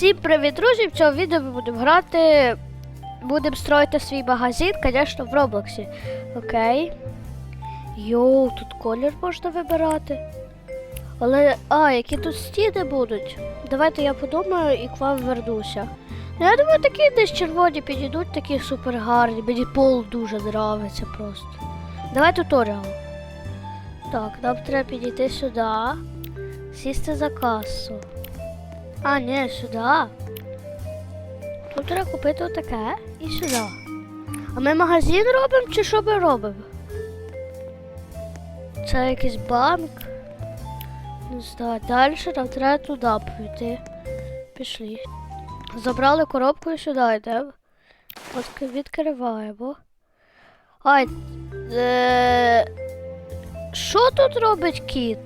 Всім привіт, друзі! В цьому відео ми будемо грати. Будемо строїти свій магазин, звісно, в Роблоксі. Окей. Йоу, тут колір можна вибирати. Але. А, які тут стіни будуть? Давайте я подумаю і к вам вернуся. Ну, я думаю, такі десь червоні підійдуть, такі супер гарні. Мені пол дуже нравиться просто. Давай туторіал. Так, нам треба підійти сюди. Сісти за касу. А, ні, сюди. Тут треба купити отаке і сюди. А ми магазин робимо чи що ми робимо? Це якийсь банк. Не знаю. Далі нам треба туди піти. Пішли. Забрали коробку і сюди йдемо. От відкриваємо. Ай. Е... Що тут робить кіт?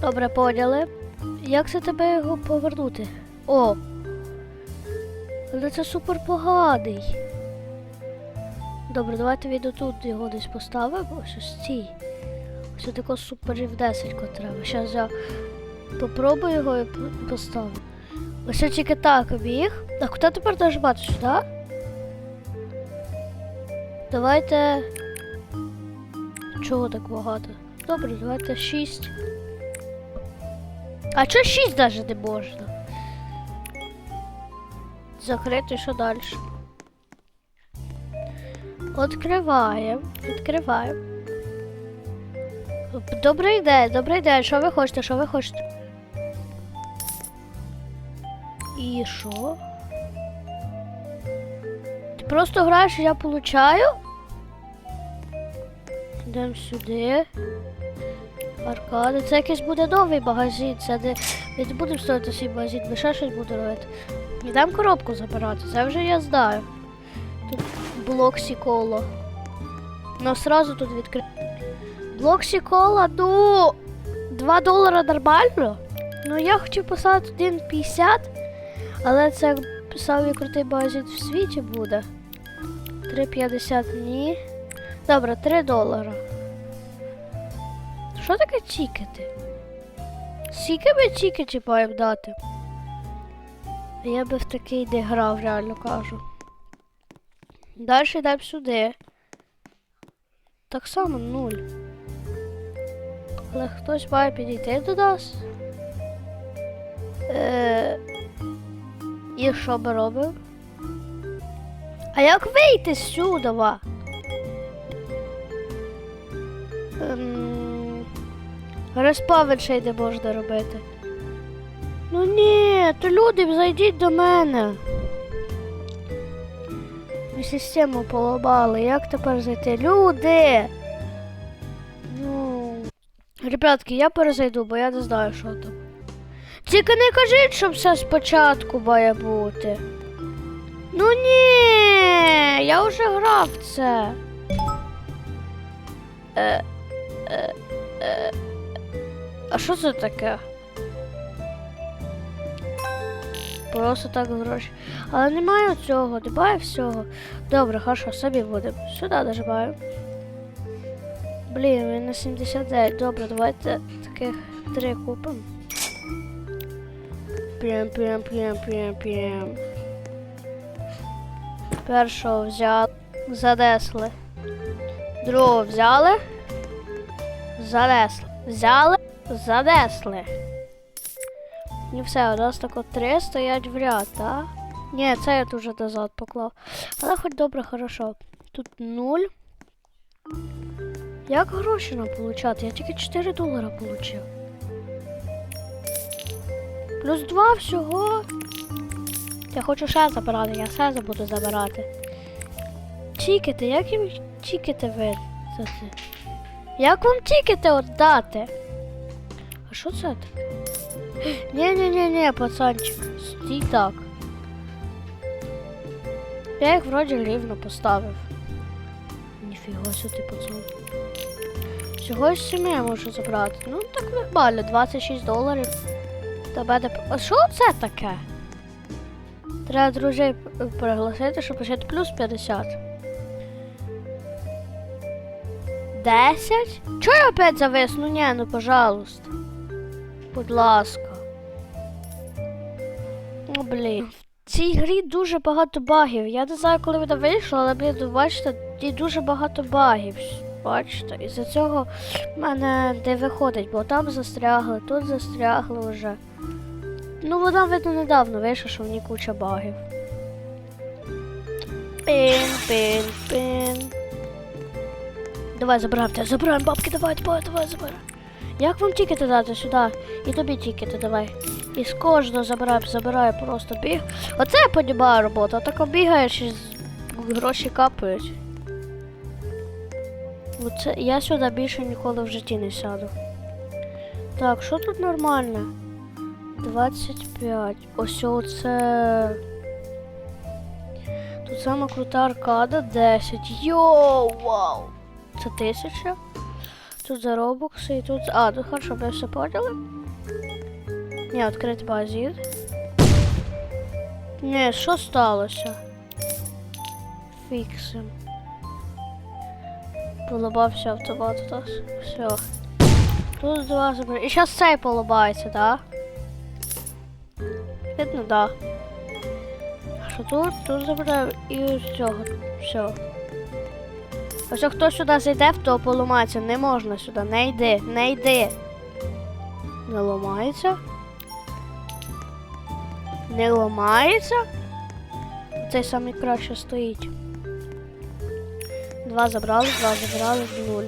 Добре, поняли. Як це тебе його повернути? О! Але це супер поганий. Добре, давайте відео тут його десь поставимо. Ось ось цій. Ось тако супер рівнесенько треба. Зараз я попробую його і поставлю. Ось я тільки так біг. А куди тепер нажимати сюди? Давайте. Чого так багато? Добре, давайте 6. А чого 6 навіть не можна? Закрити що далі? Відкриваємо. Відкриваємо. Добра ідея, добра ідея. Що ви хочете? Що ви хочете? І що? Ти просто граєш, я получаю? Йдемо сюди. Аркади. Це якийсь буде новий магазин. Це не, ми не будемо строїти свій магазин, ми ще щось будемо робити. Йдемо коробку забирати, це вже я знаю. Тут блоксі кола. Ну сразу тут відкрити. Блоксі кола, ну 2 долара нормально. Ну я хотів поставити 1,50, але це самий крутий магазин в світі буде. 3,50 ні. Добре, 3 долара. Що таке чікати? Скільки ми чікеті маємо дати? Я би в такий не грав, реально кажу. Далі йдемо сюди. Так само нуль. Але хтось має підійти до нас. Е... І що ми робимо? А як вийти сюди? Ем... Й не можна робити. Ну ні, то люди, зайдіть до мене. Ми систему поламали. Як тепер зайти? Люди! Ну. Ребятки, я перезайду, бо я не знаю, що там. Тільки не кажіть, що все спочатку має бути. Ну ні, я вже грав це. Е, е, е. А що це таке? Просто так гроші. Але немає цього, немає всього. Добре, хорошо, собі будемо. Сюди нажимаю. Блін, він на 79. Добре, давайте таких три купимо. Прям, прям, прям, прям, прям. Першого взяли. Занесли. Другого взяли. Занесли. Взяли. Занесли. І все, у нас тако три стоять в ряд, так? Ні, це я дуже назад поклав. Але хоч добре, хорошо. Тут нуль. Як гроші нам получати? Я тільки 4 долара получив. Плюс 2 всього. Я хочу ще забирати, я все буду забирати. Тікети, як їм тікети видати? Як вам тікети віддати? А що це таке? Не-не-не-не, пацанчик, стій так. Я їх вроді рівно поставив. Ніфіга собі, пацан. Всього з семи я можу забрати. Ну так нормально, 26 доларів. Та мене... А що це таке? Треба друзей пригласити, щоб почати плюс 50. 10? Чого я опять завис? Ну ні, ну пожалуйста. Будь ласка. Ну, блін. В цій грі дуже багато багів. Я не знаю, коли вона вийшла, але, блін, бачите, і дуже багато багів. Бачите, і за цього в мене не виходить, бо там застрягли, тут застрягли вже. Ну, вона, видно, недавно вийшла, що в ній куча багів. Пин, пин, пин. Давай забираємо забираємо бабки, давай, давай, давай, забираємо. Як вам тікети дати сюди? І тобі тікети давай. І з кожного забирай, забирай просто біг. Оце я подібаю роботу, а так бігаєш і гроші капають. Оце, я сюди більше ніколи в житті не сяду. Так, що тут нормально? 25. Ось оце. Тут сама крута аркада 10. Йоу, вау! Це тисяча. Тут за робокси і тут. А, тут хорошо, ви все поняли? Ні, відкрити базір. Ні, що сталося? Фіксим. Поламався автомат у нас. Все. Тут два забрали. І зараз цей поламається, так? Видно, да. Що тут? Тут забираємо і з цього. Все. Ось хто сюди зайде, то поламається. Не можна сюди. Не йди, не йди. Не ламається. Не ламається. Цей самий краще стоїть. Два забрали, два забрали, нуль.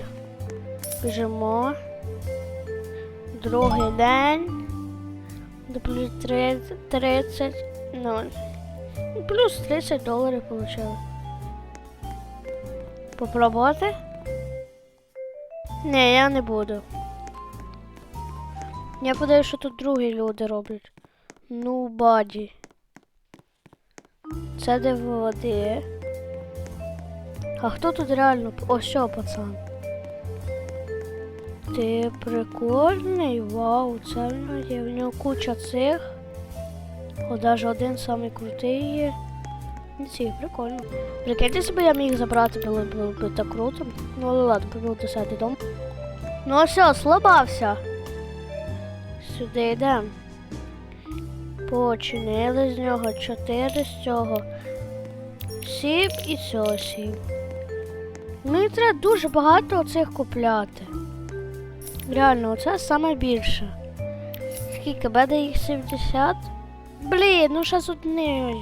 Біжимо. Другий день. До плюс 30, 30 нуль. Ну, Плюс 30 доларів получили. Попробувати? Ні, я не буду. Я подивлюсь, що тут другі люди роблять. Ну, баді. Це де води. А хто тут реально? Ось що, пацан. Ти прикольний, вау, це є. В нього куча цих. О, даже один самий крутий є. Ну, Ці, прикольно. Прикиньте себе, я міг забрати, було б було б так круто. Ну, але ладно, побіг до себе додому. Ну а все, слабався. Сюди йдемо. Починили з нього чотири з цього. Сім і цього сім. Мені треба дуже багато оцих купляти. Реально, оце саме більше. Скільки буде їх 70? Блін, ну зараз одні.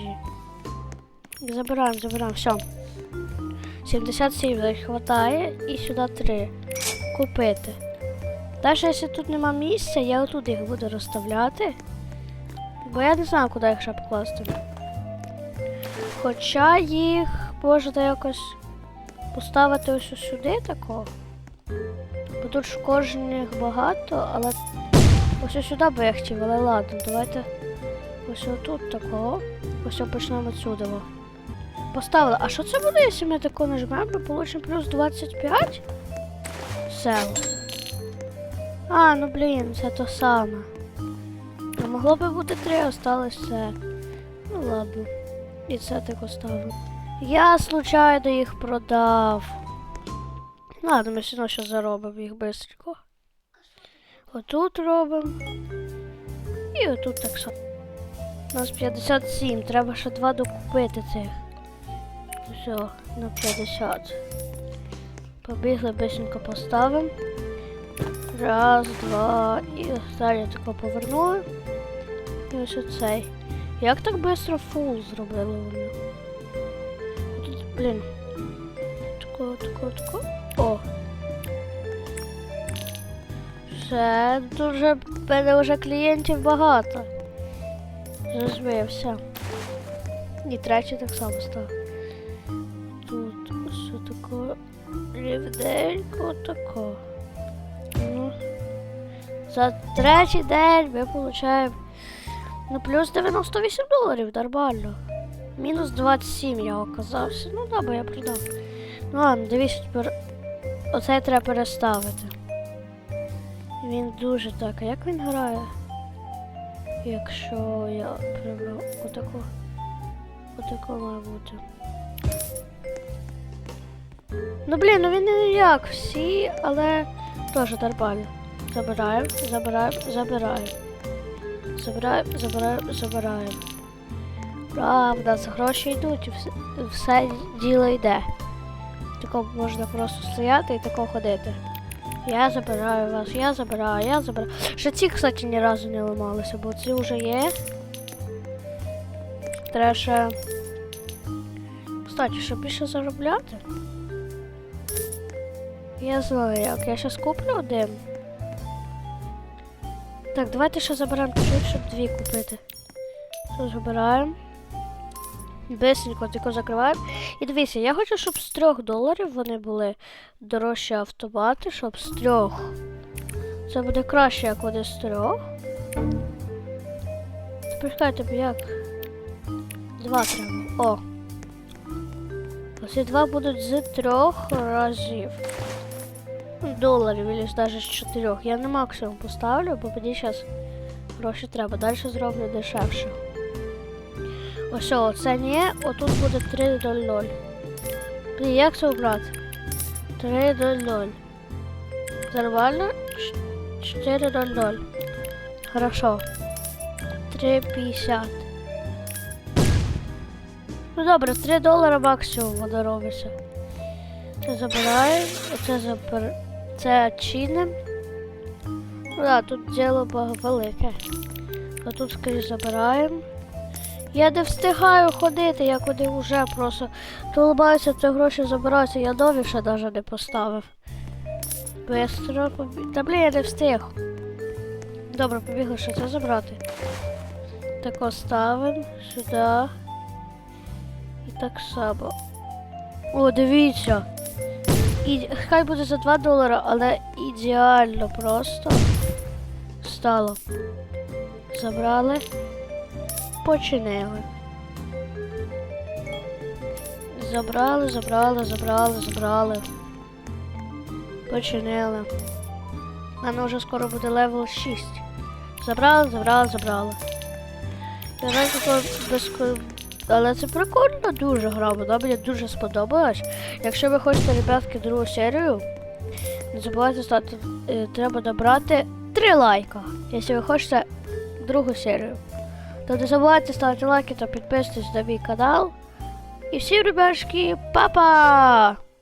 Забираємо, забираємо, все. 77 хватає і сюди 3. Купити. Навіть якщо тут нема місця, я отут їх буду розставляти. Бо я не знаю, куди їх ще покласти. Хоча їх можна якось поставити ось сюди такого. Бо тут ж кожних багато, але ось сюди би я хотів, але ладно, давайте ось отут такого. Ось почнемо отсюди. Поставили. А що це буде, якщо ми тако нажмемо, ми получимо плюс 25? Сел. А, ну блін, це то саме. А могло би бути три, осталось це. Ну ладно. І це так оставлю. Я случайно їх продав. Ладно, ми все одно ще заробимо їх швидко. Отут робимо. І отут так само. У нас 57, треба ще два докупити цих. Все, на 50. Побігли, бисенько поставимо. Раз, два. І далі тако повернули. І ось оцей. Як так швидко фул зробили вони? Тут, блін. Тако, тако, тако. О. Все, дуже мене вже клієнтів багато. Розбився. І третій так само став. Рівненько тако. Ну. За третій день ми получаємо ну, плюс 98 доларів, нормально. Мінус 27 я оказався. Ну да, бо я продав. Ну ладно, дивіться, тепер оце треба переставити. Він дуже так. А як він грає? Якщо я прибрав отако. Отако має бути. Ну блін, ну він не як всі, але теж нормально. Забираємо, забираємо, забираємо. Забираємо, забираємо, забираємо. Правда, з гроші йдуть, і все, все діло йде. Тако можна просто стояти і тако ходити. Я забираю вас, я забираю, я забираю. Ще ці, кстати, ні разу не ламалися, бо ці вже є. Треба ще. Кстати, щоб більше заробляти. Я знаю як. Я зараз куплю один. Так, давайте ще заберемо чуть, щоб дві купити. Все забираємо. Бисенько тако закриваємо. І дивіться, я хочу, щоб з трьох доларів вони були дорожчі автомати, щоб з трьох. Це буде краще, як вони з трьох. Тепер тобі як? Два треба. О. Оці два будуть з трьох разів. Доларів, або навіть з чотирьох. Я на максимум поставлю, бо мені зараз гроші треба. Далі зроблю дешевше. Ось це ні, отут буде 3.00. Блін, як це обрати? 3.00. Нормально? 4.00. Хорошо. 3.50. Ну добре, 3 долара максимум робиться. Це забираємо, оце забер... Це чиним. Ну да, тут діло велике. А тут, скоріше, забираємо. Я не встигаю ходити, я куди вже просто толбаюся, це гроші забираються, я нові ще навіть не поставив. Бистро побіг. Та блін, я не встиг. Добре, побігли ще це забрати. Так ставимо сюди. І так само. О, дивіться. І хай буде за 2 долара, але ідеально просто стало. Забрали. Починили. Забрали, забрали, забрали, забрали. Починили. У мене вже скоро буде левел 6. Забрали, забрали, забрали. Такого безко... Але це прикольно дуже гра, вона мені дуже сподобалась. Якщо ви хочете, ребятки, другу серію, не забувайте ставити, е, треба набрати 3 лайка, якщо ви хочете другу серію. То не забувайте ставити лайки та підписуйтесь на мій канал. І всім, ребятки, па-па!